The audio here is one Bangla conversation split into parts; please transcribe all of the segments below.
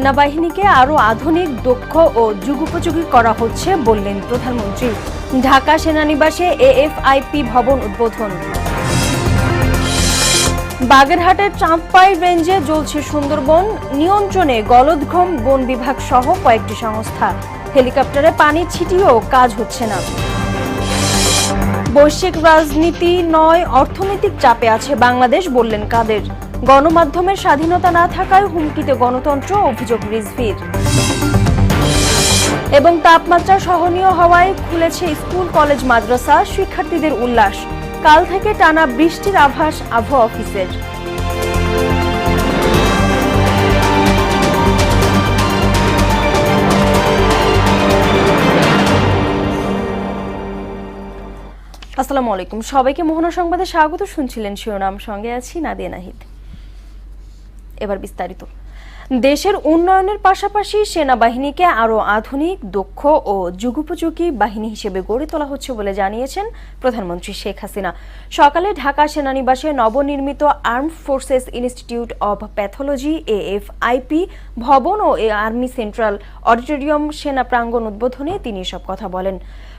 সেনাবাহিনীকে আরও আধুনিক, দক্ষ ও যুগোপযোগী করা হচ্ছে বললেন প্রধানমন্ত্রী। ঢাকা সেনানিবাসে এএফআইপি ভবন উদ্বোধন। বাগেরহাটের চাঁদপাই রেঞ্জে জ্বলছে সুন্দরবন। নিয়ন্ত্রণে গলদঘম বন বিভাগ সহ কয়েকটি সংস্থা। হেলিকপ্টারে পানি ছিটিয়েও কাজ হচ্ছে না। বৈশ্বিক রাজনীতি নয়, অর্থনৈতিক চাপে আছে বাংলাদেশ বললেন কাদের। গণমাধ্যমের স্বাধীনতা না থাকায় হুমকিতে গণতন্ত্র অভিযোগ রিজভির। এবং তাপমাত্রা সহনীয় হওয়ায় খুলেছে স্কুল, কলেজ, মাদ্রাসা। শিক্ষার্থীদের উল্লাস। কাল থেকে টানা বৃষ্টির আভাস আবহাওয়া অফিসের। আসসালামু আলাইকুম। সবাইকে মোহনা সংবাদে স্বাগত। শুনছিলেন শিরোনাম। সঙ্গে আছি নাদিয়া নাহিদ। এবার বিস্তারিত। দেশের উন্নয়নের পাশাপাশি সেনাবাহিনীকে আরও আধুনিক, দক্ষ ও যুগোপযোগী বাহিনী হিসেবে গড়ে তোলা হচ্ছে বলে জানিয়েছেন প্রধানমন্ত্রী শেখ হাসিনা। সকালে ঢাকা সেনানিবাসে নবনির্মিত arm forces institute of pathology, AFIP ভবন ও এ আর্মি সেন্ট্রাল অডিটোরিয়াম সেনা প্রাঙ্গণ উদ্বোধনে তিনি এসব কথা বলেন।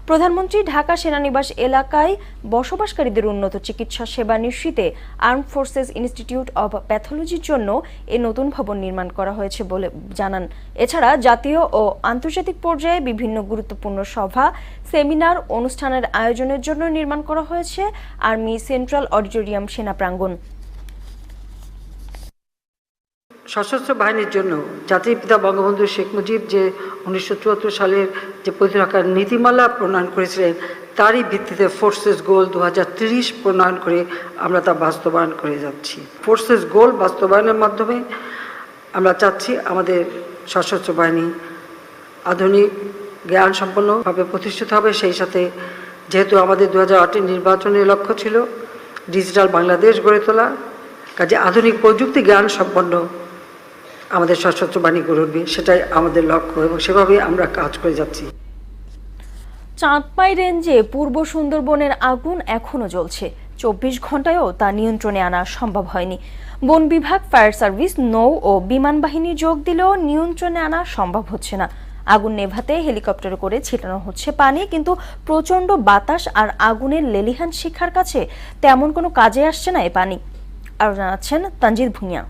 প্রধানমন্ত্রী ঢাকা সেনানিবাস এলাকায় বসবাসকারীদের উন্নত চিকিৎসা সেবা নিশ্চিতে আর্ম ফোর্সেস ইনস্টিটিউট অব প্যাথোলজির জন্য এ নতুন ভবন নির্মাণ করা হয়েছে বলে জানান। এছাড়া জাতীয় ও আন্তর্জাতিক পর্যায়ে বিভিন্ন গুরুত্বপূর্ণ সভা, সেমিনার, অনুষ্ঠানের আয়োজনের জন্য নির্মাণ করা হয়েছে আর্মি সেন্ট্রাল অডিটোরিয়াম সেনা প্রাঙ্গণ সশস্ত্র বাহিনীর জন্য জাতির পিতা বঙ্গবন্ধু শেখ মুজিব যে উনিশশো চুয়াত্তর সালের যে প্রতিরক্ষার নীতিমালা প্রণয়ন করেছিলেন, তারই ভিত্তিতে ফোর্সেস গোল দু প্রণয়ন করে আমরা তা বাস্তবায়ন করে যাচ্ছি। ফোর্সেস গোল বাস্তবায়নের মাধ্যমে আমরা চাচ্ছি আমাদের সশস্ত্র বাহিনী আধুনিক জ্ঞান সম্পন্নভাবে প্রতিষ্ঠিত হবে। সেই সাথে যেহেতু আমাদের দু হাজার নির্বাচনের লক্ষ্য ছিল, ডিজিটাল বাংলাদেশ গড়ে তোলা, কাজে আধুনিক প্রযুক্তি জ্ঞান সম্পন্ন আমাদের সশস্ত্র বাহিনী গড়ে উঠবে, সেটাই আমাদের লক্ষ্য এবং সেভাবেই আমরা কাজ করে যাচ্ছি। চাঁদপাই রেঞ্জে পূর্ব সুন্দরবনের আগুন এখনও জ্বলছে। চব্বিশ ঘন্টায়ও তা নিয়ন্ত্রণে আনা সম্ভব হয়নি। বন বিভাগ, ফায়ার সার্ভিস, নৌ ও বিমান বাহিনী যোগ দিলেও নিয়ন্ত্রণে আনা সম্ভব হচ্ছে না। আগুন নেভাতে হেলিকপ্টারে করে ছিটানো হচ্ছে পানি, কিন্তু প্রচণ্ড বাতাস আর আগুনের লেলিহান শিখার কাছে তেমন কোনো কাজে আসছে না এ পানি। আরও জানাচ্ছেন তানজিদ ভুঁইয়া।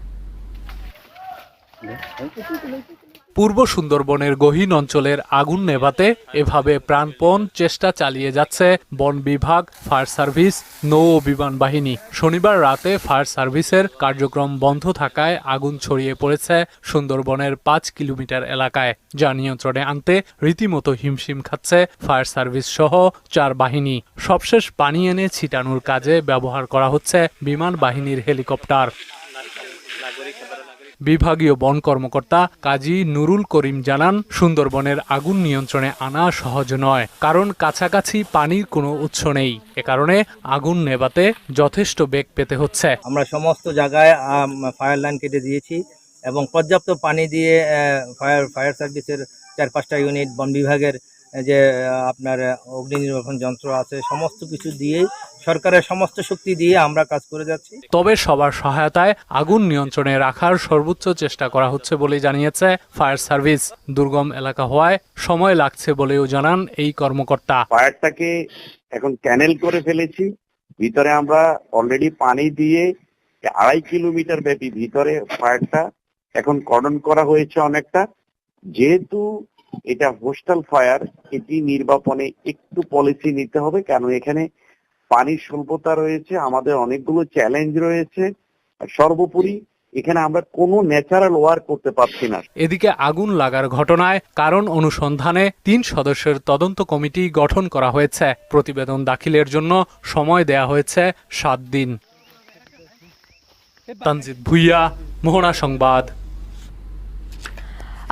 পূর্ব সুন্দরবনের গহীন অঞ্চলের আগুন নেভাতে এভাবে প্রাণপণ চেষ্টা চালিয়ে যাচ্ছে বন বিভাগ, ফায়ার সার্ভিস, নৌ ও বিমান বাহিনী। শনিবার রাতে ফায়ার সার্ভিসের কার্যক্রম বন্ধ থাকায় আগুন ছড়িয়ে পড়েছে সুন্দরবনের পাঁচ কিলোমিটার এলাকায়। যা নিয়ন্ত্রণে আনতে রীতিমতো হিমশিম খাচ্ছে ফায়ার সার্ভিস সহ চার বাহিনী। সবশেষ পানি এনে ছিটানোর কাজে ব্যবহার করা হচ্ছে বিমান বাহিনীর হেলিকপ্টার। বিভাগীয় বন কর্মকর্তা কাজী নুরুল করিম জানান, সুন্দরবনের আগুন নিয়ন্ত্রণে আনা সহজ নয়, কারণ কাছাকাছি পানির কোনো উৎস নেই। এ কারণে আগুন নেভাতে যথেষ্ট বেগ পেতে হচ্ছে। আমরা সমস্ত জায়গায় ফায়ার লাইন কেটে দিয়েছি এবং পর্যাপ্ত পানি দিয়ে ফায়ার ফায়ার সার্ভিসের চার পাঁচটা ইউনিট বন বিভাগের যে আপনার অগ্নি নির্বাপন যন্ত্র আছে সমস্ত কিছু দিয়ে সরকারের সমস্ত শক্তি দিয়ে আমরা কাজ করে যাচ্ছি। তবে সবার সহায়তায় আগুন নিয়ন্ত্রণে রাখার সর্বোচ্চ চেষ্টা করা হচ্ছে বলে জানিয়েছে ফায়ার সার্ভিস। দুর্গম এলাকা হওয়ায় সময় লাগছে বলেও জানান এই কর্মকর্তা। ফায়ারটাকে এখন ক্যানেল করে ফেলেছি। ভিতরে আমরা অলরেডি পানি দিয়ে আড়াই কিলোমিটার ব্যাপী ভিতরে ফায়ারটা এখন কর্ডন করা হয়েছে অনেকটা। যেহেতু এটা হোস্টাল ফায়ার এটি নির্বাপনে একটু পলিসি নিতে হবে কারণ এখানে পানির স্বল্পতা রয়েছে, আমাদের অনেকগুলো চ্যালেঞ্জ রয়েছে সর্বোপরি এখানে আমরা কোনো ন্যাচারাল ওয়ার্ক করতে পারছি না। এদিকে আগুন লাগার ঘটনায় কারণ অনুসন্ধানে তিন সদস্যের তদন্ত কমিটি গঠন করা হয়েছে। প্রতিবেদন দাখিলের জন্য সময় দেয়া হয়েছে সাত দিন। তানজিদ ভুইয়া, মোহনা সংবাদ।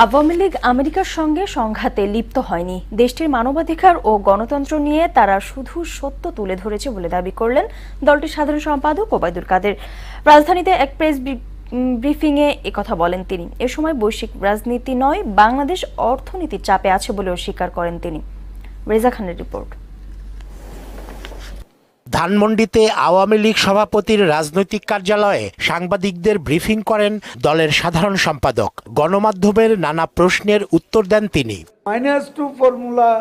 আওয়ামী লীগ আমেরিকার সঙ্গে সংঘাতে লিপ্ত হয়নি। দেশটির মানবাধিকার ও গণতন্ত্র নিয়ে তারা শুধু সত্য তুলে ধরেছে বলে দাবি করলেন দলটির সাধারণ সম্পাদক ওবায়দুল কাদের। রাজধানীতে এক প্রেস ব্রিফিংয়ে একথা বলেন তিনি। এ সময় বৈশ্বিক রাজনীতি নয়, বাংলাদেশ অর্থনীতির চাপে আছে বলেও স্বীকার করেন তিনি। রেজা খানের রিপোর্ট। ধানমন্ডিতে আওয়ামী লীগ সভাপতির রাজনৈতিক কার্যালয়ে সাংবাদিকদের ব্রিফিং করেন দলের সাধারণ সম্পাদক। গণমাধ্যমের নানা প্রশ্নের উত্তর দেন তিনি। মাইনাস টু ফর্মুলা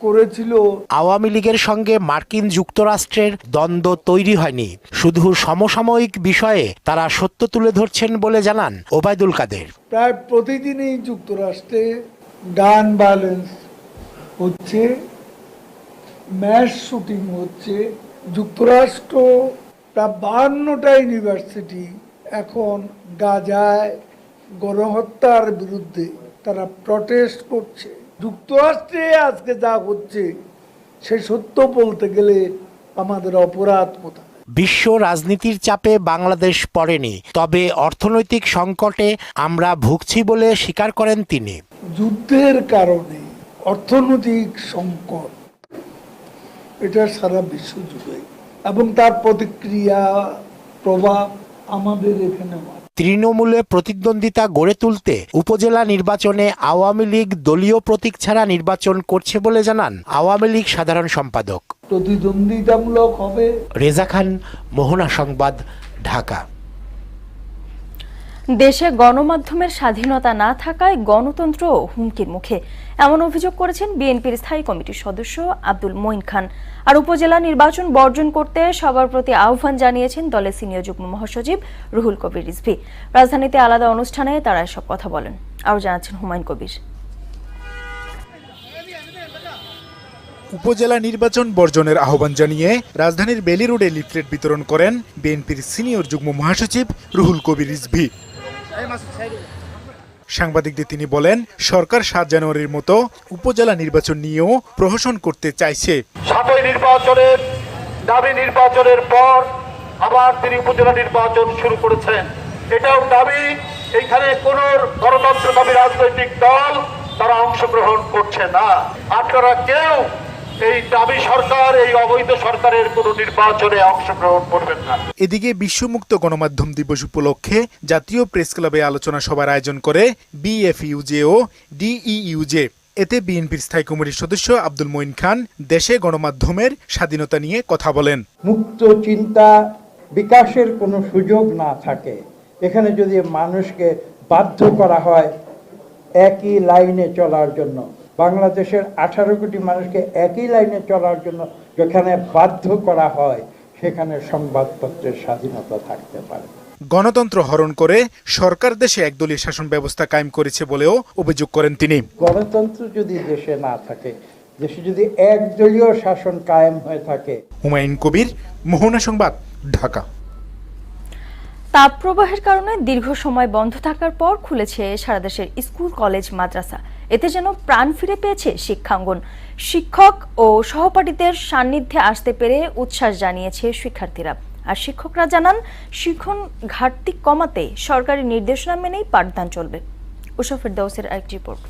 করেছিল। আওয়ামী লীগের সঙ্গে মার্কিন যুক্তরাষ্ট্রের দ্বন্দ্ব তৈরি হয়নি। শুধু সমসাময়িক বিষয়ে তারা সত্য তুলে ধরছেন বলে জানান ওবায়দুল কাদের। প্রায় প্রতিদিনই যুক্তরাষ্ট্রে গান ভায়োলেন্স হচ্ছে। ম্যাস শুটিং হচ্ছে যুক্তরাষ্ট্র প্রায় বাহান্নটা ইউনিভার্সিটি এখন গাজায় গণহত্যার বিরুদ্ধে তারা প্রটেস্ট করছে। যুক্তরাষ্ট্রে আজকে যা হচ্ছে সে সত্য বলতে গেলে আমাদের অপরাধ কোথায় বিশ্ব রাজনীতির চাপে বাংলাদেশ পড়েনি তবে অর্থনৈতিক সংকটে আমরা ভুগছি বলে স্বীকার করেন তিনি। যুদ্ধের কারণে অর্থনৈতিক সংকট এটা সারা বিশ্ব জুড়ে। এবং তার প্রতিক্রিয়া প্রভাব আমাদের এখানে তৃণমূলে প্রতিদ্বন্দ্বিতা গড়ে তুলতে উপজেলা নির্বাচনে আওয়ামী লীগ দলীয় প্রতীক ছাড়া নির্বাচন করছে বলে জানান আওয়ামী লীগ সাধারণ সম্পাদক। প্রতিদ্বন্দ্বিতামূলক হবে। রেজা খান মোহনা সংবাদ ঢাকা। দেশে গণমাধ্যমের স্বাধীনতা না থাকায় গণতন্ত্র হুমকির মুখে। এমন অভিযোগ করেছেন বিএনপির স্থায়ী কমিটির সদস্য আব্দুল মঈন খান। আর উপজেলা নির্বাচন বর্জন করতে সবার প্রতি আহ্বান জানিয়েছেন দলের সিনিয়র যুগ্ম মহাসচিব রুহুল কবির রিজভি। রাজধানীতে আলাদা অনুষ্ঠানে তারা এসব কথা বলেন। আরও জানাচ্ছেন হুমায়ুন কবির। উপজেলা নির্বাচন বর্জনের আহ্বান জানিয়ে রাজধানীর বেলি রোডে লিফলেট বিতরণ করেন বিএনপির সিনিয়র যুগ্ম মহাসচিব রুহুল কবির রিজভি। সাংবাদিকদের তিনি বলেন, সরকার সাত জানুয়ারির মতো উপজেলা নির্বাচন নিয়েও প্রহসন করতে চাইছে। সাতই নির্বাচনের দাবি নির্বাচনের পর আবার তিনি উপজেলা নির্বাচন শুরু করেছেন। এটাও দাবি, এখানে কোন গণতন্ত্র দাবি রাজনৈতিক দল তারা অংশগ্রহণ করছে না। আপনারা কেউ এই দাবি সরকার এই অবৈধ সরকারের কোন নির্বাচনে অংশগ্রহণ করবেন না। এদিকে বিশ্বমুক্ত গণমাধ্যম দিবস উপলক্ষে জাতীয় প্রেস ক্লাবে আলোচনা সভার আয়োজন করে বিএফইউজে ও ডিইউজে এতে বিএনপির স্থায়ী কমিটির সদস্য আব্দুল মঈন খান দেশে গণমাধ্যমের স্বাধীনতা নিয়ে কথা বলেন। মুক্ত চিন্তা বিকাশের কোনো সুযোগ না থাকে। এখানে যদি মানুষকে বাধ্য করা হয় একই লাইনে চলার জন্য। বাংলাদেশের আঠারো কোটি মানুষকে একই লাইনে চলার জন্য যেখানে বাধ্য করা হয় সেখানে সংবাদপত্রের স্বাধীনতা থাকতে পারে। গণতন্ত্র হরণ করে সরকার দেশে একদলীয় শাসন ব্যবস্থা কায়েম করেছে বলেও অভিযোগ করেন তিনি। গণতন্ত্র যদি দেশে না থাকে দেশে যদি একদলীয় শাসন কায়েম হয়ে থাকে। হুমায়ুন কবির মোহনা সংবাদ ঢাকা। তাপপ্রবাহের কারণে দীর্ঘ সময় বন্ধ থাকার পর খুলেছে সারা দেশের স্কুল কলেজ মাদ্রাসা। এতে যেন প্রাণ ফিরে পেয়েছে শিক্ষাঙ্গন। শিক্ষক ও সহপাঠীদের সান্নিধ্যে আসতে পেরে উচ্ছ্বাস জানিয়েছে শিক্ষার্থীরা। আর শিক্ষকরা জানান, শিক্ষণ ঘাটতি কমাতে সরকারি নির্দেশনা মেনেই পাঠদান চলবে। উষা ফেরদাউসের এক রিপোর্ট।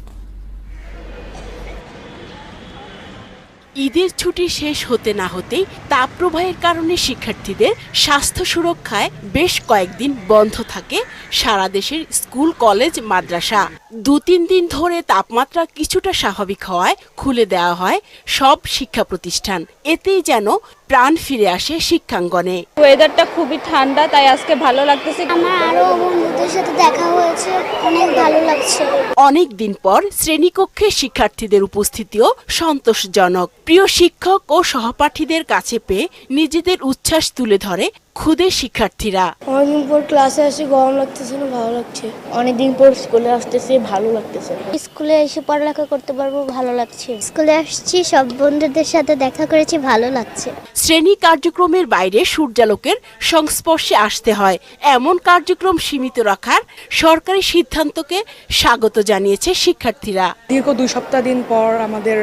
ঈদের ছুটি শেষ হতে না হতেই তাপপ্রবাহের কারণে শিক্ষার্থীদের স্বাস্থ্য সুরক্ষায় বেশ কয়েকদিন বন্ধ থাকে সারা দেশের স্কুল, কলেজ, মাদ্রাসা। দু তিন দিন ধরে তাপমাত্রা কিছুটা স্বাভাবিক হওয়ায় খুলে দেওয়া হয় সব শিক্ষা প্রতিষ্ঠান। এতেই যেন প্রাণ ফিরে আসে শিক্ষাঙ্গনে। ওয়েদারটা খুবই ঠান্ডা তাই আজকে ভালো লাগতেছে। আমার আরও বন্ধুদের সাথে দেখা হয়েছে অনেক ভালো লাগছে। অনেক দিন পর শ্রেণীকক্ষে শিক্ষার্থীদের উপস্থিতিও সন্তোষজনক। প্রিয় শিক্ষক ও সহপাঠীদের কাছে পেয়ে নিজেদের উচ্ছ্বাস তুলে ধরে ক্ষুদে শিক্ষার্থীরা। অনেকদিন পর ক্লাসে আসে গরম লাগতেছে না ভালো লাগছে। অনেকদিন পর স্কুলে আসতেছে ভালো লাগতেছে। স্কুলে এসে পড়ালেখা করতে পারব ভালো লাগছে। স্কুলে আসছি সব বন্ধুদের সাথে দেখা করেছি ভালো লাগছে। শ্রেণি কার্যক্রমের বাইরে সূর্যালোকের সংস্পর্শে আসতে হয়। এমন কার্যক্রম সীমিত রাখার সরকারি সিদ্ধান্তকে স্বাগত জানিয়েছে শিক্ষার্থীরা। দীর্ঘ দুই সপ্তাহ দিন পর আমাদের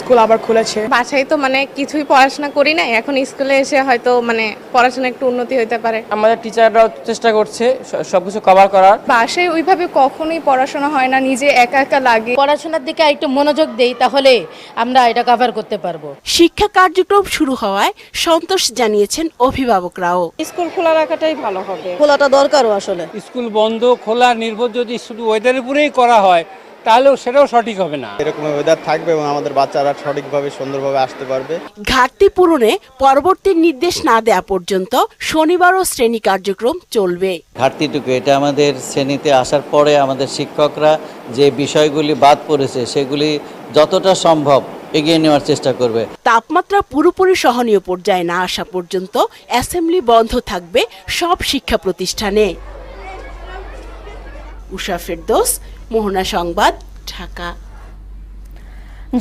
স্কুল আবার খুলেছে। বাসায় তো মানে কিছুই পড়াশোনা করি না এখন স্কুলে এসে হয়তো মানে পড়াশোনা একটু উন্নতি হতে পারে। আমাদের টিচাররাও চেষ্টা করছে সবকিছু কভার করার। বাসায় ওইভাবে কখনোই পড়াশোনা হয় না নিজে একা একা লাগে। পড়াশোনার দিকে একটু মনোযোগ দেই তাহলে আমরা এটা কভার করতে পারব। শিক্ষা কার্যক্রম শুরু হওয়ায় সন্তোষ জানিয়েছেন অভিভাবকরাও। স্কুল খোলা রাখাটাই ভালো হবে। খোলাটা দরকারও আসলে। স্কুল বন্ধ খোলা নির্ভর যদি শুধু ওয়েদারের উপরেই করা হয় তাহলেও সেটাও সঠিক হবে না। এরকম ওয়েদার থাকবে এবং আমাদের বাচ্চারা সঠিকভাবে সুন্দরভাবে আসতে পারবে। ঘাটতি পূরণে পরবর্তী নির্দেশ না দেওয়া পর্যন্ত শনিবারও শ্রেণি কার্যক্রম চলবে। ঘাটতিটুকু এটা আমাদের শ্রেণীতে আসার পরে আমাদের শিক্ষকরা যে বিষয়গুলি বাদ পড়েছে সেগুলি যতটা সম্ভব এগিয়ে নেওয়ার চেষ্টা করবে। তাপমাত্রা পুরোপুরি সহনীয় পর্যায়ে না আসা পর্যন্ত অ্যাসেম্বলি বন্ধ থাকবে সব শিক্ষা প্রতিষ্ঠানে। উষা ফেরদোস মোহনা সংবাদ, ঢাকা।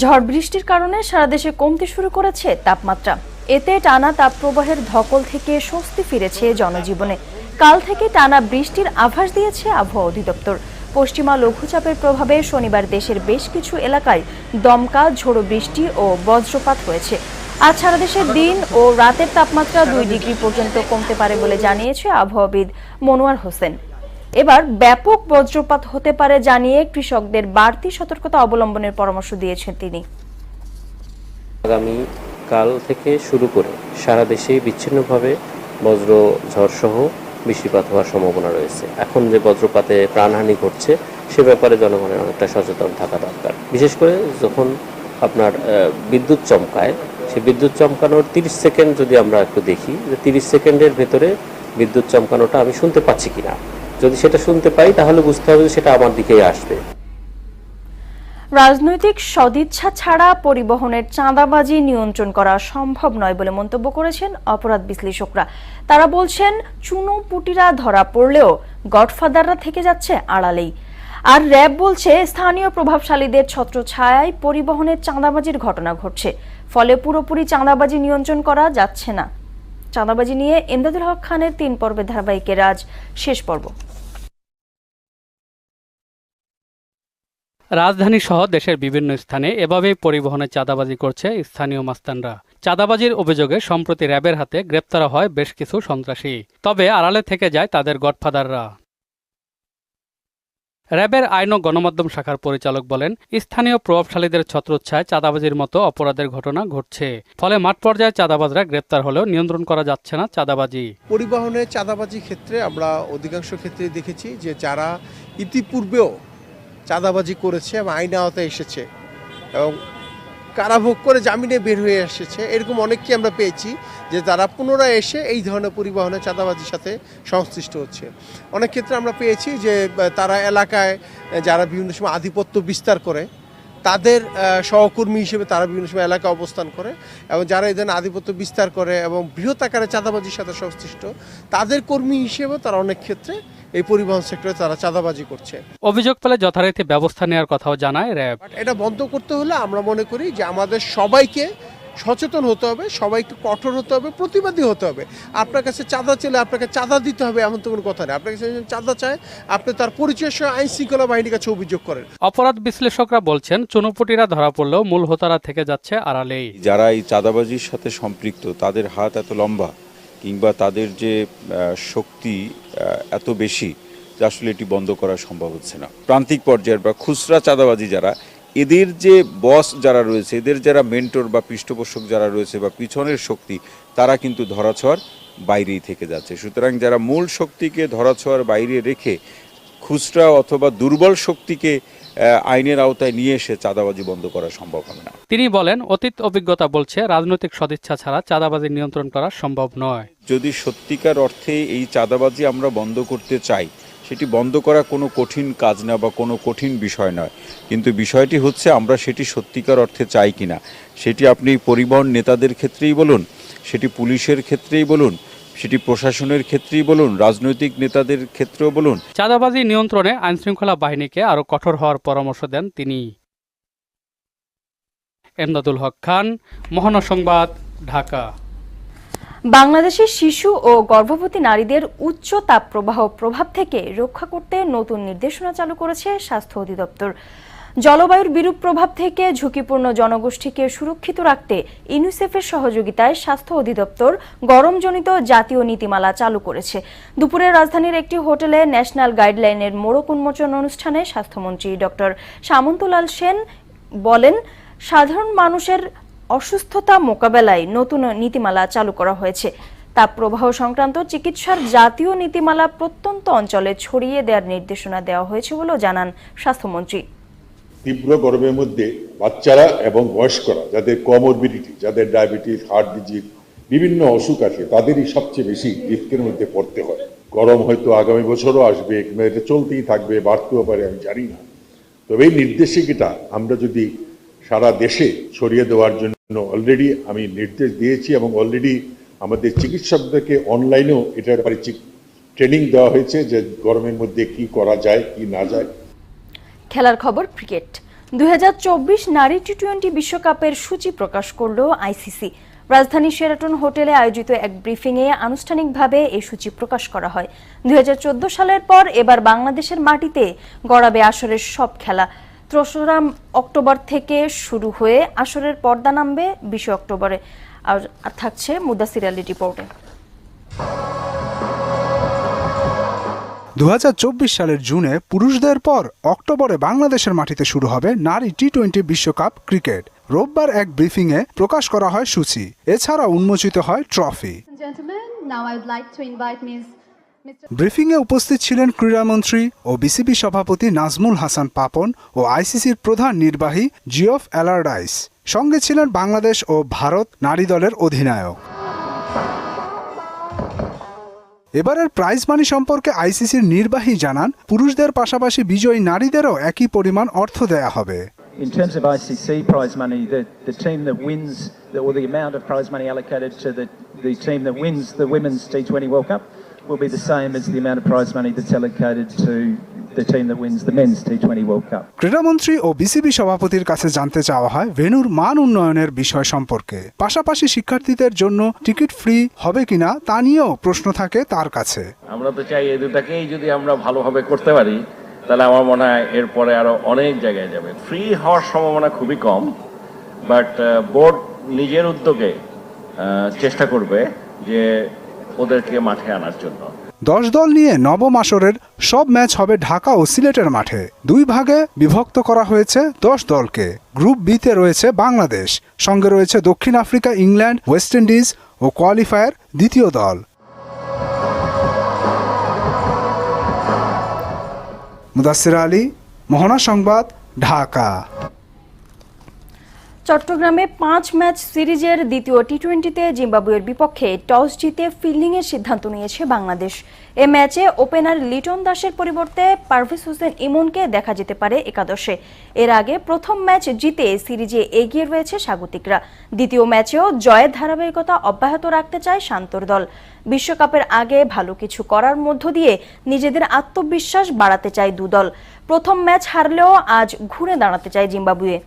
ঝড় বৃষ্টির কারণে সারা দেশে কমতে শুরু করেছে তাপমাত্রা। এতে টানা তাপপ্রবাহের ধকল থেকে স্বস্তি ফিরেছে জনজীবনে। কাল থেকে টানা বৃষ্টির আভাস দিয়েছে আবহাওয়া অধিদপ্তর। পশ্চিমা লঘুচাপের প্রভাবে শনিবার দেশের বেশ কিছু এলাকায় দমকা, ঝোড়ো বৃষ্টি ও বজ্রপাত হয়েছে। আজ সারা দেশের দিন ও রাতের তাপমাত্রা দুই ডিগ্রি পর্যন্ত কমতে পারে বলে জানিয়েছে আবহাওয়াবিদ মনোয়ার হোসেন। এবার ব্যাপক বজ্রপাত হতে পারে জানিয়ে কৃষকদের বাড়তি সতর্কতা অবলম্বনের পরামর্শ দিয়েছেন তিনি। আগামী কাল থেকে শুরু করে সারা দেশে বিচ্ছিন্নভাবে বজ্র ঝড়সহ বৃষ্টিপাত হওয়ার সম্ভাবনা রয়েছে। এখন যে বজ্রপাতে প্রাণহানি ঘটছে, সে ব্যাপারে জনগণের অনেকটা সচেতন থাকা দরকার। বিশেষ করে যখন আপনার বিদ্যুৎ চমকায়, সে বিদ্যুৎ চমকানোর তিরিশ সেকেন্ড যদি আমরা একটু দেখি, যে তিরিশ সেকেন্ডের ভেতরে বিদ্যুৎ চমকানোটা আমি শুনতে পাচ্ছি কিনা। যদি সেটা শুনতে পাই, তাহলে বুঝতে হবে সেটা আমার দিকেই আসবে। রাজনৈতিক সদিচ্ছা ছাড়া পরিবহনের চাঁদাবাজি নিয়ন্ত্রণ করা সম্ভব নয় বলে মন্তব্য করেছেন অপরাধ বিশ্লেষকরা। তারা বলছেন চুনো পুটিরা ধরা পড়লেও গডফাদাররা থেকে যাচ্ছে আড়ালেই। আর র্যাব বলছে, স্থানীয় প্রভাবশালীদের ছত্রছায়ায় পরিবহনের চাঁদাবাজির ঘটনা ঘটছে। ফলে পুরোপুরি চাঁদাবাজি নিয়ন্ত্রণ করা যাচ্ছে না। চাঁদাবাজি নিয়ে এমদাদুল হক খানের তিন পর্বের ধারাবাহিকের আজ শেষ পর্ব। রাজধানী সহ দেশের বিভিন্ন স্থানে এভাবেই পরিবহনে চাঁদাবাজি করছে স্থানীয় মাস্তানরা। চাঁদাবাজির অভিযোগে সম্প্রতি র্যাবের হাতে গ্রেপ্তার হয় বেশ কিছু সন্ত্রাসী। তবে আড়ালে থেকে যায় তাদের গডফাদাররা। র্যাবের আইন ও গণমাধ্যম শাখার পরিচালক বলেন, স্থানীয় প্রভাবশালীদের ছত্রচ্ছায় চাঁদাবাজির মতো অপরাধের ঘটনা ঘটছে। ফলে মাঠ পর্যায়ে চাঁদাবাজরা গ্রেপ্তার হলেও নিয়ন্ত্রণ করা যাচ্ছে না চাঁদাবাজি। পরিবহনে চাঁদাবাজি ক্ষেত্রে আমরা অধিকাংশ ক্ষেত্রে দেখেছি যে যারা ইতিপূর্বেও চাঁদাবাজি করেছে এবং আইন আওতায় এসেছে এবং কারাভোগ করে জামিনে বের হয়ে এসেছে। এরকম অনেককে আমরা পেয়েছি যে তারা পুনরায় এসে এই ধরনের পরিবহনে চাঁদাবাজির সাথে সংশ্লিষ্ট হচ্ছে। অনেক ক্ষেত্রে আমরা পেয়েছি যে তারা এলাকায় যারা বিভিন্ন সময় আধিপত্য বিস্তার করে তাদের সহকর্মী হিসেবে তারা বিভিন্ন সময় এলাকায় অবস্থান করে এবং যারা এদের আধিপত্য বিস্তার করে এবং বৃহৎ আকারে চাঁদাবাজির সাথে সংশ্লিষ্ট তাদের কর্মী হিসেবেও তারা অনেক ক্ষেত্রে এই পরিবহন সেক্টরে তারা চাঁদাবাজি করছে। অভিযোগ পেলে যথারীতি ব্যবস্থা নেওয়ার কথাও জানায় র্যাব। এটা বন্ধ করতে হলে আমরা মনে করি যে আমাদের সবাইকে সচেতন হতে হবে সবাইকে কঠোর হতে হবে প্রতিবাদী হতে হবে। আপনার কাছে চাঁদা চাইলে আপনাকে চাঁদা দিতে হবে এমন তো কোনো কথা নেই। আপনার কাছে চাঁদা চায় আপনি তার পরিচয় সহ আইন শৃঙ্খলা বাহিনীর কাছে অভিযোগ করেন। অপরাধ বিশ্লেষকরা বলছেন চুনোপুটিরা ধরা পড়লেও মূল হোতারা থেকে যাচ্ছে আড়ালেই যারা এই চাঁদাবাজির সাথে সম্পৃক্ত তাদের হাত এত লম্বা কিংবা তাদের যে শক্তি এত বেশি যে আসলে এটি বন্ধ করা সম্ভব হচ্ছে না। প্রান্তিক পর্যায়ের বা খুচরা চাঁদাবাজি যারা এদের যে বস যারা রয়েছে এদের যারা মেন্টর বা পৃষ্ঠপোষক যারা রয়েছে বা পিছনের শক্তি তারা কিন্তু ধরাছোঁয়ার বাইরেই থেকে যাচ্ছে। সুতরাং যারা মূল শক্তিকে ধরাছোঁয়ার বাইরে রেখে খুচরা অথবা দুর্বল শক্তিকে আইনের আওতায় নিয়ে এসে চাঁদাবাজি বন্ধ করা সম্ভব হবে না। তিনি বলেন অতীত অভিজ্ঞতা বলছে রাজনৈতিক সদিচ্ছা ছাড়া চাঁদাবাজি নিয়ন্ত্রণ করা সম্ভব নয়। যদি সত্যিকার অর্থে এই চাঁদাবাজি আমরা বন্ধ করতে চাই সেটি বন্ধ করা কোনো কঠিন কাজ না বা কোনো কঠিন বিষয় নয়। কিন্তু বিষয়টি হচ্ছে, আমরা সেটি সত্যিকার অর্থে চাই কিনা? সেটি আপনি পরিবহন নেতাদের ক্ষেত্রেই বলুন, সেটি পুলিশের ক্ষেত্রেই বলুন, সেটি প্রশাসনের ক্ষেত্রেই বলুন, রাজনৈতিক নেতাদের ক্ষেত্রেও বলুন। চাঁদাবাজি নিয়ন্ত্রণে আইনশৃঙ্খলা বাহিনীকে আরও কঠোর হওয়ার পরামর্শ দেন তিনি। এমদাদুল হক খান, মহান সংবাদ, ঢাকা। বাংলাদেশের শিশু ও গর্ভবতী নারীদের উচ্চ তাপপ্রবাহ প্রভাব থেকে রক্ষা করতে নতুন নির্দেশনা চালু করেছে স্বাস্থ্য অধিদপ্তর। জলবায়ুর বিরূপ প্রভাব থেকে ঝুঁকিপূর্ণ জনগোষ্ঠীকে সুরক্ষিত রাখতে ইউনিসেফের সহযোগিতায় স্বাস্থ্য অধিদপ্তর গরমজনিত জাতীয় নীতিমালা চালু করেছে। দুপুরে রাজধানীর একটি হোটেলে ন্যাশনাল গাইডলাইনের মোড়ক উন্মোচন অনুষ্ঠানে স্বাস্থ্যমন্ত্রী ডক্টর সামন্তলাল সেন বলেন, সাধারণ মানুষের অসুস্থতা মোকাবেলায় নতুন নীতিমালা চালু করা হয়েছে। তাপ প্রবাহ সংক্রান্ত চিকিৎসার জাতীয় নীতিমালা প্রত্যন্ত অঞ্চলে ছড়িয়ে দেওয়ার নির্দেশনা দেওয়া হয়েছে বলেও জানান স্বাস্থ্যমন্ত্রী। তীব্র গরমের মধ্যে বাচ্চারা এবং বয়স্করা যাদের কমরবিডিটি যাদের ডায়াবেটিস হার্ট ডিজিজ বিভিন্ন অসুখ আছে, তাদেরই সবচেয়ে বেশি রিস্কের মধ্যে পড়তে হয়। গরম হয়তো আগামী বছরও আসবে চলতেই থাকবে, বাড়তেও পারে, আমি জানি না। তবে এই নির্দেশিকাটা আমরা যদি সারা দেশে ছড়িয়ে দেওয়ার জন্য অলরেডি আমি নির্দেশ দিয়েছি এবং অলরেডি আমাদের চিকিৎসকদেরকে অনলাইনেও এটার ব্যাপারে ট্রেনিং দেওয়া হয়েছে যে গরমের মধ্যে কি করা যায়, কি না যায়। খেলার খবর ক্রিকেট। দু হাজার চব্বিশ নারী টি টোয়েন্টি বিশ্বকাপের সূচি প্রকাশ করল আইসিসি রাজধানী শেরাটন হোটেলে আয়োজিত এক ব্রিফিংয়ে আনুষ্ঠানিকভাবে এই সূচি প্রকাশ করা হয়। দুই হাজার চোদ্দ সালের পর এবার বাংলাদেশের মাটিতে গড়াবে আসরের সব খেলা। তেসরা অক্টোবর থেকে শুরু হয়ে আসরের পর্দা নামবে বিশে অক্টোবরে। আর থাকছে মুদাসির আলী রিপোর্টে। দু হাজার চব্বিশ সালের জুনে পুরুষদের পর অক্টোবরে বাংলাদেশের মাটিতে শুরু হবে নারী টি টোয়েন্টি বিশ্বকাপ ক্রিকেট। রোববার এক ব্রিফিংয়ে প্রকাশ করা হয় সূচি। এছাড়া উন্মোচিত হয় ট্রফি। ব্রিফিংয়ে উপস্থিত ছিলেন ক্রীড়ামন্ত্রী ও বিসিবি সভাপতি নাজমুল হাসান পাপন ও আইসিসির প্রধান নির্বাহী জিওফ অ্যালার্ডাইস। সঙ্গে ছিলেন বাংলাদেশ ও ভারত নারী দলের অধিনায়ক। এবারের প্রাইজ মানি সম্পর্কে আইসিসির নির্বাহী জানান পুরুষদের পাশাপাশি বিজয়ী নারীদেরও একই পরিমাণ অর্থ দেয়া হবে। In terms of ICC prize money, the, the team that wins, the, or the amount of prize money allocated to the, the team that wins the Women's T20 World Cup, will be the same as the amount of prize money that's allocated to the team that wins the Men's T20 World Cup. ক্রীড়ামন্ত্রী ও বিসিবি সভাপতির কাছে জানতে চাওয়া হয় ভেনুর মান উন্নয়নের বিষয় সম্পর্কে। পাশাপাশি শিক্ষার্থীদের জন্য টিকিট ফ্রি হবে কিনা তা নিয়েও প্রশ্ন থাকে তার কাছে। আমরা তো চাই এই দুটাকেই যদি আমরা ভালোভাবে করতে পারি তাহলে আমার মনে হয় এরপরে আরও অনেক জায়গায় যাবে। ফ্রি হওয়ার সম্ভাবনা খুবই কম বাট বোর্ড নিজের উদ্যোগে চেষ্টা করবে যে ওদেরকে মাঠে আনার জন্য। দশ দল নিয়ে নবম আসরের সব ম্যাচ হবে ঢাকা ও সিলেটের মাঠে। দুই ভাগে বিভক্ত করা হয়েছে দশ দলকে। গ্রুপ বিতে রয়েছে বাংলাদেশ, সঙ্গে রয়েছে দক্ষিণ আফ্রিকা, ইংল্যান্ড, ওয়েস্ট ইন্ডিজ ও কোয়ালিফায়ার দ্বিতীয় দল। মুদাসির আলী, মোহনা সংবাদ, ঢাকা। চট্টগ্রামে পাঁচ ম্যাচ সিরিজের দ্বিতীয় টি টোয়েন্টিতে জিম্বাবুয়ের বিপক্ষে টস জিতে ফিল্ডিংয়ের সিদ্ধান্ত নিয়েছে বাংলাদেশ। এ ম্যাচে ওপেনার লিটন দাসের পরিবর্তে পারভেজ হোসেন ইমনকে দেখা যেতে পারে একাদশে। এর আগে প্রথম ম্যাচ জিতে সিরিজে এগিয়ে রয়েছে স্বাগতিকরা। দ্বিতীয় ম্যাচেও জয়ের ধারাবাহিকতা অব্যাহত রাখতে চায় শান্তর দল। বিশ্বকাপের আগে ভালো কিছু করার মধ্য দিয়ে নিজেদের আত্মবিশ্বাস বাড়াতে চায় দুদল প্রথম ম্যাচ হারলেও আজ ঘুরে দাঁড়াতে চায় জিম্বাবুয়ে।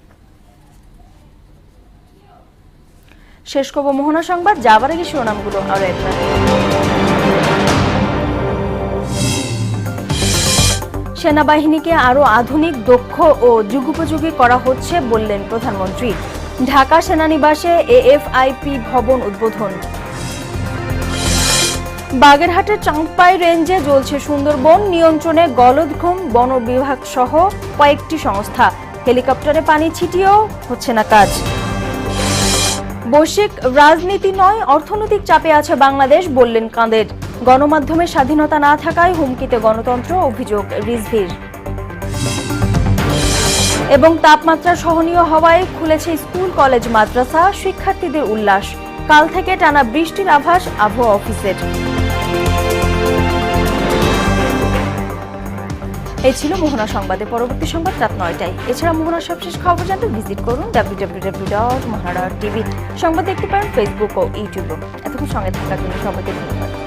শেষ করব মোহনা সংবাদ, যাবার আগে শিরোনামগুলো আরও একবার। সেনাবাহিনীকে আরও আধুনিক, দক্ষ ও যুগোপযোগী করা হচ্ছে বললেন প্রধানমন্ত্রী। ঢাকা সেনানিবাসে এএফআইপি ভবন উদ্বোধন। বাগেরহাটের চাঁদপাই রেঞ্জে জ্বলছে সুন্দরবন, নিয়ন্ত্রণে গলদঘুম বন বিভাগ সহ কয়েকটি সংস্থা। হেলিকপ্টারে পানি ছিটিয়েও হচ্ছে না কাজ। বৈশ্বিক রাজনীতি নয়, অর্থনৈতিক চাপে আছে বাংলাদেশ, বললেন কাঁদের। গণমাধ্যমে স্বাধীনতা না থাকায় হুমকিতে গণতন্ত্র, অভিযোগ রিজভির। এবং তাপমাত্রা সহনীয় হওয়ায় খুলেছে স্কুল, কলেজ, মাদ্রাসা, শিক্ষার্থীদের উল্লাস। কাল থেকে টানা বৃষ্টির আভাস আবহাওয়া অফিসের। এই ছিল মোহনা সংবাদে পরবর্তী সংবাদ রাত নয়টায়। এছাড়া মোহনার সবশেষ খবর জানতে ভিজিট করুন ডাব্লিউ ডাব্লিউ ডাব্লিউ ডট মহারা টিভি সংবাদ দেখতে পারেন ফেসবুক ও ইউটিউবে এতক্ষণ সঙ্গে থাকার জন্য সবাইকে ধন্যবাদ।